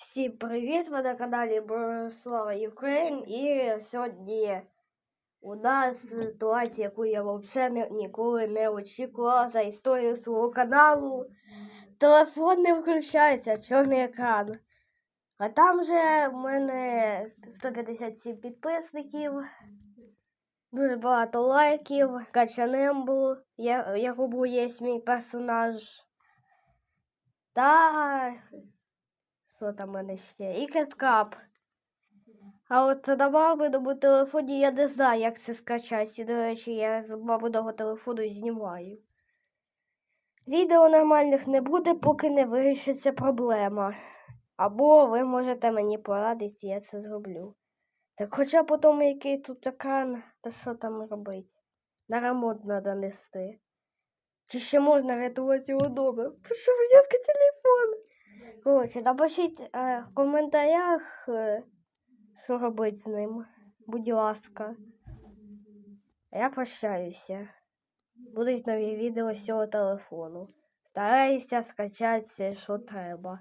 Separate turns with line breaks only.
Всім привіт! Ви на каналі Борислава Україн. І сьогодні у нас ситуація, яку я взагалі ніколи не очікувала за історію свого каналу. Телефон не включається, чорний екран. А там же в мене 157 підписників, дуже багато лайків, качанем був, я, є мій персонаж. Та що там в мене ще? І кеткап. А от на маминому телефоні я не знаю, як це скачати. До речі, я з маминого телефону знімаю. Відео нормальних не буде, поки не вирішиться проблема. Або ви можете мені порадити, я це зроблю. Так хоча потім який тут екран, то що там робити? На ремонт треба нести. Чи ще можна рятувати його дома? Що мені телефон? Коротше, напишіть е, в коментарях, е, що робити з ним. Будь ласка. Я прощаюся. Будуть нові відео з цього телефону. Стараюся скачати, що треба.